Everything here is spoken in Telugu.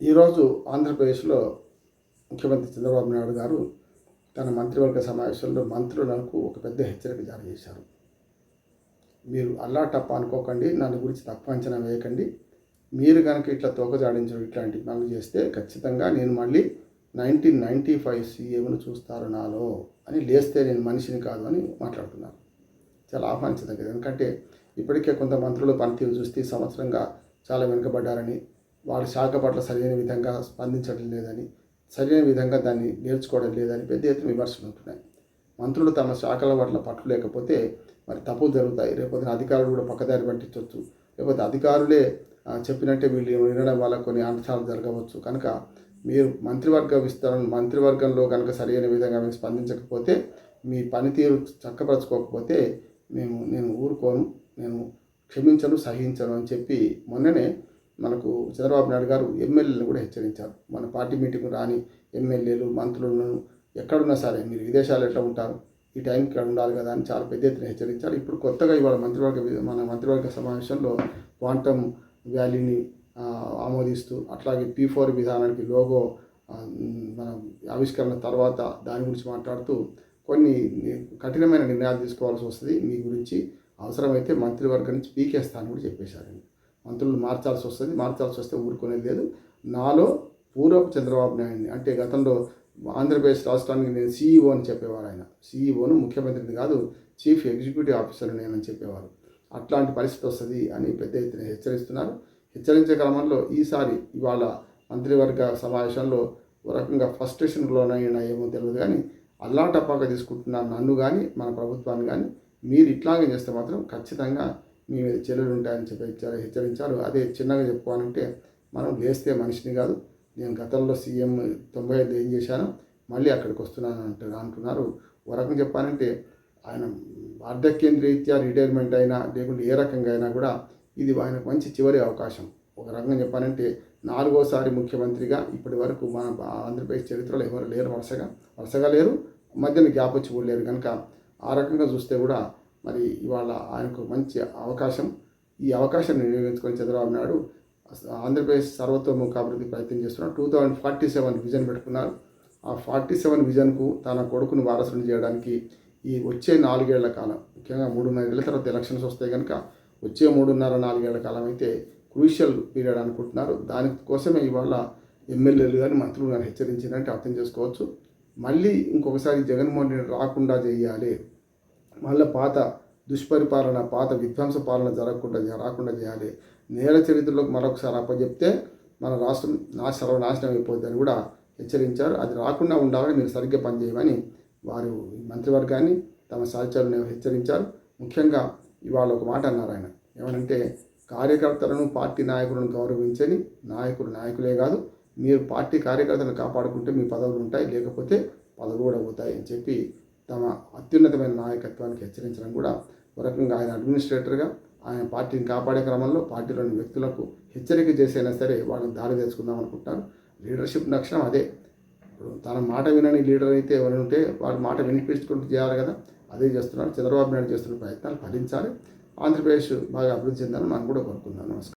ఈరోజు ఆంధ్రప్రదేశ్లో ముఖ్యమంత్రి చంద్రబాబు నాయుడు గారు తన మంత్రివర్గ సమావేశంలో మంత్రులకు ఒక పెద్ద హెచ్చరిక జారీ చేశారు. మీరు అల్లా టప్ప అనుకోకండి నన్ను గురించి తక్కువ అంచనా వేయకండి. మీరు కనుక ఇట్లా తోకజాడించడం ఇట్లాంటి పనులు చేస్తే ఖచ్చితంగా నేను మళ్ళీ నైన్టీన్ నైంటీ ఫైవ్ సీఎంను చూస్తారు నాలో అని లేస్తే నేను మనిషిని కాదు అని మాట్లాడుతున్నారు. చాలా ఆహ్వానించదగ్గది. ఎందుకంటే ఇప్పటికే కొంత మంత్రులు పనితీరు చూస్తే సంవత్సరంగా చాలా వెనుకబడ్డారని వాళ్ళ శాఖ పట్ల సరైన విధంగా స్పందించడం లేదని సరైన విధంగా దాన్ని నేర్చుకోవడం లేదని పెద్ద ఎత్తున విమర్శలు ఉంటున్నాయి. మంత్రులు తమ శాఖల పట్ల పట్టు లేకపోతే మరి తప్పులు జరుగుతాయి. రేపొద్దున అధికారులు కూడా పక్కదారి పట్టించవచ్చు లేకపోతే అధికారులే చెప్పినట్టే వీళ్ళు వినడం వల్ల కొన్ని అంశాలు జరగవచ్చు. కనుక మీరు మంత్రివర్గ విస్తరణ మంత్రివర్గంలో కనుక సరైన విధంగా మేము స్పందించకపోతే మీ పనితీరు చక్కపరచుకోకపోతే మేము నేను ఊరుకోను నేను క్షమించను సహించను అని చెప్పి మొన్ననే మనకు చంద్రబాబు నాయుడు గారు ఎమ్మెల్యేలను కూడా హెచ్చరించారు. మన పార్టీ మీటింగ్ రాని ఎమ్మెల్యేలు మంత్రులను ఎక్కడున్నా సరే మీరు విదేశాలు ఎట్లా ఉంటారు? ఈ టైంకి ఇక్కడ ఉండాలి కదా అని చాలా పెద్ద ఎత్తున హెచ్చరించారు. ఇప్పుడు కొత్తగా ఇవాళ మంత్రివర్గ మన మంత్రివర్గ సమావేశంలో క్వాంటమ్ వ్యాలీని ఆమోదిస్తూ అట్లాగే పీ ఫోర్ విధానానికి లోగో మన ఆవిష్కరణ తర్వాత దాని గురించి మాట్లాడుతూ కొన్ని కఠినమైన నిర్ణయాలు తీసుకోవాల్సి వస్తుంది. మీ గురించి అవసరమైతే మంత్రివర్గం నుంచి పీకేస్తానని కూడా చెప్పేశారండి. మంత్రులు మార్చాల్సి వస్తుంది మార్చాల్సి వస్తే ఊరుకునేది లేదు. నాలో పూర్వపు చంద్రబాబు నాయుడిని అంటే గతంలో ఆంధ్రప్రదేశ్ రాష్ట్రానికి నేను సీఈఓ అని చెప్పేవారు ఆయన. సీఈఓను ముఖ్యమంత్రిని కాదు చీఫ్ ఎగ్జిక్యూటివ్ ఆఫీసర్ నేనని చెప్పేవారు. అట్లాంటి పరిస్థితి వస్తుంది అని పెద్ద ఎత్తున హెచ్చరిస్తున్నారు. హెచ్చరించే క్రమంలో ఈసారి ఇవాళ మంత్రివర్గ సమావేశంలో ఒక రకంగా ఫస్ట్రేషన్లోనైనా ఏమో తెలియదు కానీ అల్లా టపాగా తీసుకుంటున్న నన్ను కానీ మన ప్రభుత్వాన్ని కానీ మీరు ఇట్లాగే చేస్తే మాత్రం ఖచ్చితంగా మీ మీద చెల్లెలు ఉంటాయని చెప్పి హెచ్చరి- హెచ్చరించారు. అదే చిన్నగా చెప్పుకోవాలంటే మనం లేస్తే మనిషిని కాదు. నేను గతంలో సీఎం తొంభై ఐదు ఏం చేశాను మళ్ళీ అక్కడికి వస్తున్నాను అంటారు అంటున్నారు. ఒక రకంగా చెప్పాలంటే ఆయన వార్ధక్యేంద్రీత్యా రిటైర్మెంట్ అయినా లేకుంటే ఏ రకంగా అయినా కూడా ఇది ఆయనకు మంచి చివరి అవకాశం. ఒక రకంగా చెప్పాలంటే నాలుగోసారి ముఖ్యమంత్రిగా ఇప్పటి వరకు మన ఆంధ్రప్రదేశ్ చరిత్రలో ఎవరు లేరు వరుసగా. వరుసగా లేరు. మధ్యన గ్యాప్ వచ్చి కూడా లేరు. కనుక ఆ రకంగా చూస్తే కూడా మరి ఇవాళ ఆయనకు మంచి అవకాశం ఈ అవకాశాన్ని వినియోగించుకొని చంద్రబాబు నాయుడు ఆంధ్రప్రదేశ్ సర్వతోముఖ అభివృద్ధి ప్రయత్నం చేస్తున్నారు. Two thousand forty seven vision పెట్టుకున్నారు. ఆ ఫార్టీ సెవెన్ విజన్కు తన కొడుకును వారసుని చేయడానికి ఈ వచ్చే నాలుగేళ్ళ కాలం ముఖ్యంగా మూడున్నర ఏళ్ళ తర్వాత ఎలక్షన్స్ వస్తే కనుక వచ్చే మూడున్నర నాలుగేళ్ళ కాలం అయితే క్రూషియల్ పీరియడ్ అనుకుంటున్నారు. దానికోసమే ఇవాళ ఎమ్మెల్యేలు కానీ మంత్రులు కానీ హెచ్చరించిందంటే అర్థం చేసుకోవచ్చు. మళ్ళీ ఇంకొకసారి జగన్మోహన్ రెడ్డి రాకుండా చేయాలి. మళ్ళీ పాత దుష్పరిపాలన పాత విధ్వంస పాలన జరగకుండా రాకుండా చేయాలి. నేల చరిత్రలోకి మరొకసారి అప్పచెప్తే మన రాష్ట్రం నా సర్వనాశనం అయిపోద్దని కూడా హెచ్చరించారు. అది రాకుండా ఉండాలని మీరు సరిగ్గా పనిచేయమని వారు మంత్రివర్గాన్ని తమ సహచరులను హెచ్చరించారు. ముఖ్యంగా ఇవాళ ఒక మాట అన్నారు ఆయన. ఏమనంటే కార్యకర్తలను పార్టీ నాయకులను గౌరవించని నాయకులు నాయకులే కాదు మీరు పార్టీ కార్యకర్తలను కాపాడుకుంటే మీ పదవులు ఉంటాయి లేకపోతే పదవులు కూడా పోతాయి అని చెప్పి తమ అత్యున్నతమైన నాయకత్వానికి హెచ్చరించడం కూడా ఒక రకంగా ఆయన అడ్మినిస్ట్రేటర్గా ఆయన పార్టీని కాపాడే క్రమంలో పార్టీలోని వ్యక్తులకు హెచ్చరిక చేసైనా సరే వాళ్ళని దారి తెచ్చుకుందాం అనుకుంటున్నారు లీడర్షిప్ లక్షణం అదే. ఇప్పుడు తన మాట వినని లీడర్ అయితే ఎవరు ఉంటే వాళ్ళ మాట వినిపించుకుంటూ చేయాలి కదా. అదే చేస్తున్నారు చంద్రబాబు నాయుడు చేస్తున్న ప్రయత్నాలు ఫలించాలి. ఆంధ్రప్రదేశ్ బాగా అభివృద్ధి చెందాలని మనం కూడా కోరుకుందాం. నమస్కారం.